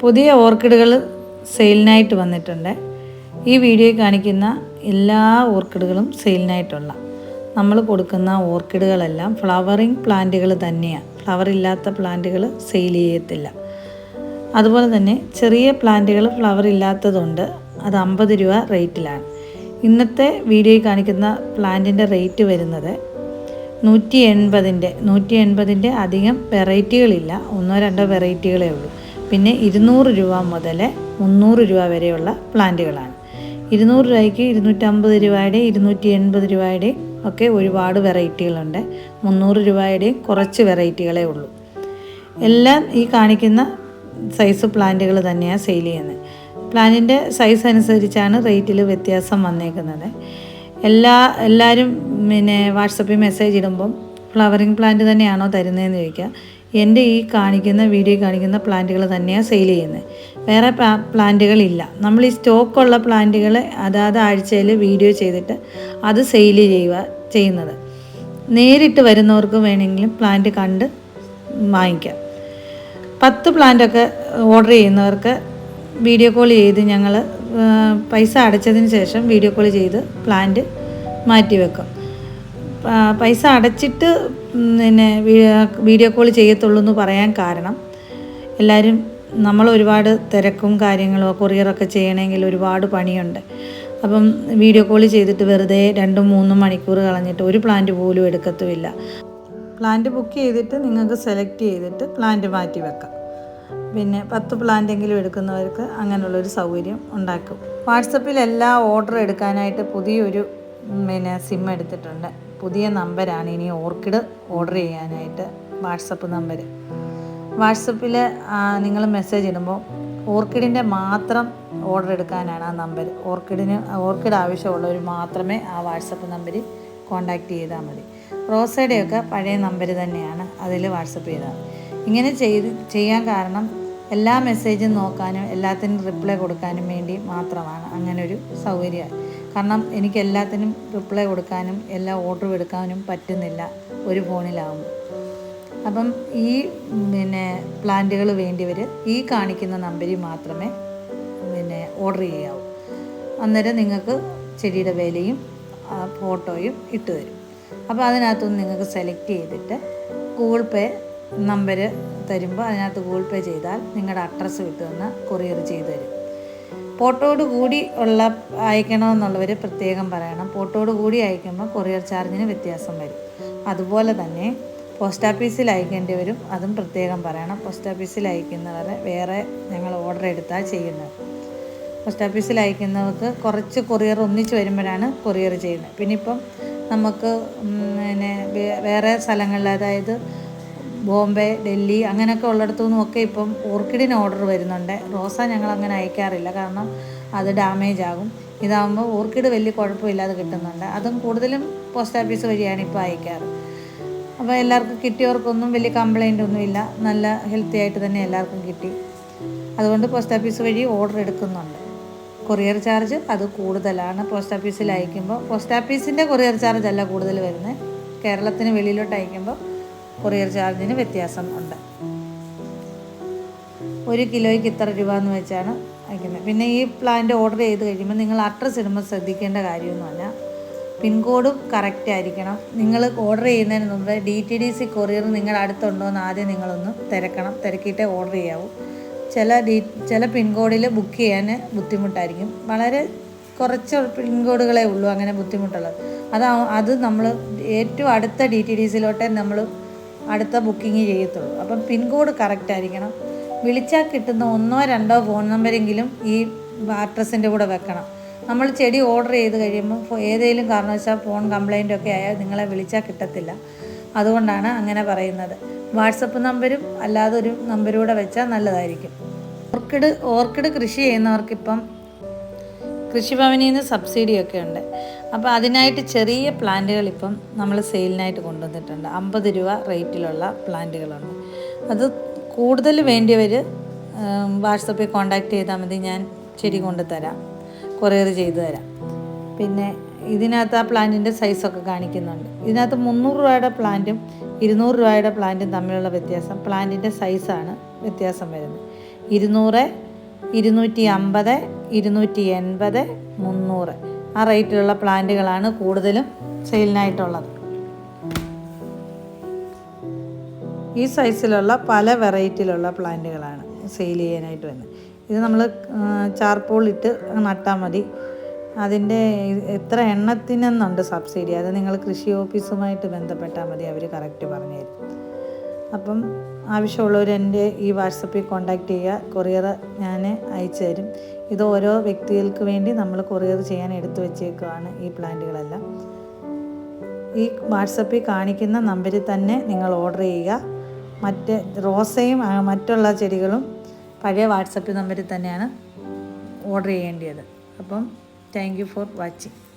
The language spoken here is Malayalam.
പുതിയ ഓർക്കിഡുകൾ സെയിലിനായിട്ട് വന്നിട്ടുണ്ട്. ഈ വീഡിയോ കാണിക്കുന്ന എല്ലാ ഓർക്കിഡുകളും സെയിലിനായിട്ടുള്ള. നമ്മൾ കൊടുക്കുന്ന ഓർക്കിഡുകളെല്ലാം ഫ്ലവറിങ് പ്ലാന്റുകൾ തന്നെയാണ് ഫ്ലവർ ഇല്ലാത്ത പ്ലാന്റുകൾ സെയിൽ ചെയ്യത്തില്ല. അതുപോലെ തന്നെ ചെറിയ പ്ലാന്റുകൾ ഫ്ലവർ ഇല്ലാത്തതുണ്ട്. അത് അമ്പത് രൂപ റേറ്റിലാണ്. ഇന്നത്തെ വീഡിയോയിൽ കാണിക്കുന്ന പ്ലാന്റിന്റെ റേറ്റ് വരുന്നത് നൂറ്റി എൺപതിന്റെ. നൂറ്റി എൺപതിന്റെ അധികം വെറൈറ്റികളില്ല. ഒന്നോ രണ്ടോ വെറൈറ്റികളേ ഉള്ളൂ. പിന്നെ ഇരുന്നൂറ് രൂപ മുതൽ മുന്നൂറ് രൂപ വരെയുള്ള പ്ലാന്റുകളാണ്. ഇരുന്നൂറ് രൂപയ്ക്ക് ഇരുന്നൂറ്റമ്പത് രൂപയുടെ ഇരുന്നൂറ്റി എൺപത് രൂപയുടെ ഒക്കെ ഒരുപാട് വെറൈറ്റികളുണ്ട്. മുന്നൂറ് രൂപയുടെയും കുറച്ച് വെറൈറ്റികളേ ഉള്ളൂ. എല്ലാം ഈ കാണിക്കുന്ന സൈസ് പ്ലാന്റുകൾ തന്നെയാണ് സെയിൽ ചെയ്യുന്നത്. പ്ലാന്റിന്റെ സൈസ് അനുസരിച്ചാണ് റേറ്റിൽ വ്യത്യാസം വന്നേക്കുന്നത്. എല്ലാ എല്ലാവരും പിന്നെ വാട്സപ്പിൽ മെസ്സേജ് ഇടുമ്പം ഫ്ലവറിങ് പ്ലാന്റ് തന്നെയാണോ തരുന്നതെന്ന് ചോദിക്കുക. എന്റെ ഈ കാണിക്കുന്ന വീഡിയോ കാണിക്കുന്ന പ്ലാന്റുകൾ തന്നെയാണ് സെയിൽ ചെയ്യുന്നത്. വേറെ പ്ലാന്റുകളില്ല. നമ്മൾ ഈ സ്റ്റോക്കുള്ള പ്ലാന്റുകൾ അതാത് ആഴ്ചയിൽ വീഡിയോ ചെയ്തിട്ട് അത് സെയിൽ ചെയ്യുക ചെയ്യുന്നത്. നേരിട്ട് വരുന്നവർക്ക് വേണമെങ്കിലും പ്ലാന്റ് കണ്ട് വാങ്ങിക്കാം. പത്ത് പ്ലാന്റൊക്കെ ഓർഡർ ചെയ്യുന്നവർക്ക് വീഡിയോ കോൾ ചെയ്ത് ഞങ്ങൾ പൈസ അടച്ചതിന് ശേഷം വീഡിയോ കോൾ ചെയ്ത് പ്ലാന്റ് മാറ്റി വെക്കും പൈസ അടച്ചിട്ട് പിന്നെ വീഡിയോ കോൾ ചെയ്യത്തുള്ളൂ എന്ന് പറയാൻ കാരണം എല്ലാവരും നമ്മൾ ഒരുപാട് തിരക്കും കാര്യങ്ങളും കൊറിയറൊക്കെ ചെയ്യണമെങ്കിൽ ഒരുപാട് പണിയുണ്ട്. അപ്പം വീഡിയോ കോൾ ചെയ്തിട്ട് വെറുതെ രണ്ടും മൂന്നും മണിക്കൂർ കളഞ്ഞിട്ട് ഒരു പ്ലാന്റ് പോലും എടുക്കത്തുമില്ല. പ്ലാന്റ് ബുക്ക് ചെയ്തിട്ട് നിങ്ങൾക്ക് സെലക്ട് ചെയ്തിട്ട് പ്ലാന്റ് മാറ്റി വെക്കാം. പിന്നെ പത്ത് പ്ലാന്റെങ്കിലും എടുക്കുന്നവർക്ക് അങ്ങനെയുള്ളൊരു സൗകര്യം ഉണ്ടാക്കും. വാട്സപ്പിൽ എല്ലാ ഓർഡർ എടുക്കാനായിട്ട് പുതിയൊരു പിന്നെ സിം എടുത്തിട്ടുണ്ട്. പുതിയ നമ്പരാണ് ഇനി ഓർക്കിഡ് ഓർഡർ ചെയ്യാനായിട്ട് വാട്സപ്പ് നമ്പർ വാട്സപ്പിൽ നിങ്ങൾ മെസ്സേജ് ഇടുമ്പോൾ ഓർക്കിഡിന്റെ മാത്രം ഓർഡർ എടുക്കാനാണ് ആ നമ്പർ ഓർക്കിഡിന് ഓർക്കിഡ് ആവശ്യമുള്ളവർ മാത്രമേ ആ വാട്സപ്പ് നമ്പറിൽ കോൺടാക്റ്റ് ചെയ്താൽ മതി. റോസയുടെയൊക്കെ പഴയ നമ്പർ തന്നെയാണ് അതിൽ വാട്സപ്പ് ചെയ്താൽ ഇങ്ങനെ ചെയ്ത് ചെയ്യാൻ കാരണം എല്ലാ മെസ്സേജും നോക്കാനും എല്ലാത്തിനും റിപ്ലൈ കൊടുക്കാനും വേണ്ടി മാത്രമാണ്. അങ്ങനെ ഒരു സൗകര്യം കാരണം എനിക്ക് എല്ലാത്തിനും റിപ്ലൈ കൊടുക്കാനും എല്ലാ ഓർഡറും എടുക്കാനും പറ്റുന്നില്ല ഒരു ഫോണിലാവുമ്പോൾ അപ്പം ഈ പിന്നെ പ്ലാന്റുകൾ വേണ്ടിയവർ ഈ കാണിക്കുന്ന നമ്പരിൽ മാത്രമേ പിന്നെ ഓർഡർ ചെയ്യാവൂ. അന്നേരം നിങ്ങൾക്ക് ചെടിയുടെ വിലയും ഫോട്ടോയും ഇട്ട് തരും. അപ്പോൾ അതിനകത്തുനിന്ന് നിങ്ങൾക്ക് സെലക്ട് ചെയ്തിട്ട് ഗൂഗിൾ പേ നമ്പർ തരുമ്പോൾ അതിനകത്ത് ഗൂഗിൾ പേ ചെയ്താൽ നിങ്ങളുടെ അഡ്രസ്സ് വിട്ടു തന്ന കൊറിയർ ചെയ്ത് തരും. ഫോട്ടോയോട് കൂടി ഉള്ള അയക്കണമെന്നുള്ളവർ പ്രത്യേകം പറയണം. പോട്ടോട് കൂടി അയക്കുമ്പോൾ കൊറിയർ ചാർജിന് വ്യത്യാസം വരും. അതുപോലെ തന്നെ പോസ്റ്റ് ഓഫീസിൽ അയക്കേണ്ടി അതും പ്രത്യേകം പറയണം. പോസ്റ്റ് ഓഫീസിൽ അയക്കുന്നവരെ വേറെ ഞങ്ങൾ ഓർഡർ എടുത്താൽ ചെയ്യുന്നത്. പോസ്റ്റ് ഓഫീസിൽ അയക്കുന്നവർക്ക് കുറച്ച് കൊറിയർ ഒന്നിച്ച് വരുമ്പോഴാണ് കൊറിയർ ചെയ്യുന്നത്. പിന്നെ ഇപ്പം നമുക്ക് പിന്നെ വേറെ സ്ഥലങ്ങളിൽ അതായത് ബോംബെ ഡൽഹി അങ്ങനെയൊക്കെ ഉള്ളിടത്തു നിന്നൊക്കെ ഇപ്പം ഓർക്കിഡിന് ഓർഡർ വരുന്നുണ്ട്. റോസ ഞങ്ങൾ അങ്ങനെ അയക്കാറില്ല. കാരണം അത് ഡാമേജ് ആകും. ഇതാകുമ്പോൾ ഓർക്കിഡ് വലിയ കുഴപ്പമില്ലാതെ കിട്ടുന്നുണ്ട്. അതും കൂടുതലും പോസ്റ്റ് ഓഫീസ് വഴിയാണ് ഇപ്പോൾ അയക്കാറ്. അപ്പോൾ എല്ലാവർക്കും കിട്ടിയവർക്കൊന്നും വലിയ കംപ്ലൈന്റ് ഒന്നുമില്ല നല്ല ഹെൽത്തി ആയിട്ട് തന്നെ എല്ലാവർക്കും കിട്ടി. അതുകൊണ്ട് പോസ്റ്റ് ഓഫീസ് വഴി ഓർഡർ എടുക്കുന്നുണ്ട്. കൊറിയർ ചാർജ് അത് കൂടുതലാണ്. പോസ്റ്റ് ഓഫീസിൽ അയക്കുമ്പോൾ പോസ്റ്റ് ഓഫീസിന്റെ കൊറിയർ ചാർജ് അല്ല കൂടുതൽ വരുന്നത്. കേരളത്തിന് വെളിയിലോട്ട് അയക്കുമ്പോൾ കൊറിയർ ചാർജിന് വ്യത്യാസം ഉണ്ട്. ഒരു കിലോയ്ക്ക് ഇത്ര രൂപ എന്ന് വെച്ചാണ് അയക്കുന്നത്. പിന്നെ ഈ പ്ലാന്റ് ഓർഡർ ചെയ്ത് കഴിയുമ്പോൾ നിങ്ങൾ അഡ്രസ്സ് ഇടുമ്പോൾ ശ്രദ്ധിക്കേണ്ട കാര്യമൊന്നുമല്ല പിൻകോഡും കറക്റ്റ് ആയിരിക്കണം. നിങ്ങൾ ഓർഡർ ചെയ്യുന്നതിന് മുമ്പ് D T D C courier നിങ്ങളുടെ അടുത്തുണ്ടോ എന്ന് ആദ്യം നിങ്ങളൊന്ന് തിരക്കണം. തിരക്കിയിട്ടേ ഓർഡർ ചെയ്യാവൂ. ചില ഡി ചില പിൻകോഡിൽ ബുക്ക് ചെയ്യാൻ ബുദ്ധിമുട്ടായിരിക്കും. വളരെ കുറച്ച് പിൻകോഡുകളേ ഉള്ളൂ അങ്ങനെ ബുദ്ധിമുട്ടുള്ളത്. അതാ അത് നമ്മൾ ഏറ്റവും അടുത്ത ഡി ടി ഡി സിയിലോട്ടേ നമ്മൾ അടുത്ത ബുക്കിംഗ് ചെയ്യത്തുള്ളൂ. അപ്പം പിൻകോഡ് കറക്റ്റ് ആയിരിക്കണം. വിളിച്ചാൽ കിട്ടുന്ന ഒന്നോ രണ്ടോ ഫോൺ നമ്പരെങ്കിലും ഈ അഡ്രസ്സിന്റെ കൂടെ വെക്കണം. നമ്മൾ ചെടി ഓർഡർ ചെയ്ത് കഴിയുമ്പോൾ ഏതെങ്കിലും കാരണവശാൽ ഫോൺ കംപ്ലൈന്റ് ഒക്കെ ആയാൽ നിങ്ങളെ വിളിച്ചാൽ കിട്ടത്തില്ല. അതുകൊണ്ടാണ് അങ്ങനെ പറയുന്നത്. വാട്സപ്പ് നമ്പരും അല്ലാതെ ഒരു നമ്പരൂടെ വെച്ചാൽ നല്ലതായിരിക്കും. ഓർക്കിഡ് ഓർക്കിഡ് കൃഷി ചെയ്യുന്നവർക്കിപ്പം കൃഷിഭവനിൽ നിന്ന് സബ്സിഡിയൊക്കെ ഉണ്ട്. അപ്പോൾ അതിനായിട്ട് ചെറിയ പ്ലാന്റുകൾ ഇപ്പം നമ്മൾ സെയിലിനായിട്ട് കൊണ്ടുവന്നിട്ടുണ്ട്. അമ്പത് രൂപ റേറ്റിലുള്ള പ്ലാന്റുകളുണ്ട്. അത് കൂടുതൽ വേണ്ടിയവർ വാട്സപ്പിൽ കോണ്ടാക്ട് ചെയ്താൽ മതി ഞാൻ ചെടി കൊണ്ട് തരാം കൊറിയർ ചെയ്തു തരാം. പിന്നെ ഇതിനകത്ത് ആ പ്ലാന്റിന്റെ സൈസൊക്കെ കാണിക്കുന്നുണ്ട്. ഇതിനകത്ത് മുന്നൂറ് രൂപയുടെ പ്ലാന്റും ഇരുന്നൂറ് രൂപയുടെ പ്ലാന്റും തമ്മിലുള്ള വ്യത്യാസം പ്ലാന്റിന്റെ സൈസാണ് വ്യത്യാസം വരുന്നത്. ഇരുന്നൂറ് ഇരുന്നൂറ്റി അമ്പത് ഇരുന്നൂറ്റി എൺപത് മുന്നൂറ്. ആ റേറ്റിലുള്ള പ്ലാന്റുകളാണ് കൂടുതലും സെയിലിനായിട്ടുള്ളത്. ഈ സൈസിലുള്ള പല വെറൈറ്റിയിലുള്ള പ്ലാന്റുകളാണ് സെയിൽ ചെയ്യാനായിട്ട് വരുന്നത്. ഇത് നമ്മൾ ചാർപ്പോൾ ഇട്ട് നട്ടാൽ മതി. അതിന്റെ എത്ര എണ്ണത്തിനെന്നുണ്ട് സബ്സിഡി. അത് നിങ്ങൾ കൃഷി ഓഫീസുമായിട്ട് ബന്ധപ്പെട്ടാൽ മതി അവർ കറക്റ്റ് പറഞ്ഞു തരും അപ്പം ആവശ്യമുള്ളവർ എന്റെ ഈ വാട്സപ്പിൽ കോൺടാക്റ്റ് ചെയ്യുക. കൊറിയർ ഞാൻ അയച്ചു തരും. ഇത് ഓരോ വ്യക്തികൾക്ക് വേണ്ടി നമ്മൾ കൊറിയർ ചെയ്യാൻ എടുത്തു വെച്ചേക്കുവാണ് ഈ പ്ലാന്റുകളെല്ലാം. ഈ വാട്സപ്പിൽ കാണിക്കുന്ന നമ്പറിൽ തന്നെ നിങ്ങൾ ഓർഡർ ചെയ്യുക. മറ്റ് റോസയും മറ്റുള്ള ചെടികളും പഴയ വാട്സപ്പ് നമ്പറിൽ തന്നെയാണ് ഓർഡർ ചെയ്യേണ്ടത് അപ്പം താങ്ക് യു ഫോർ വാച്ചിങ്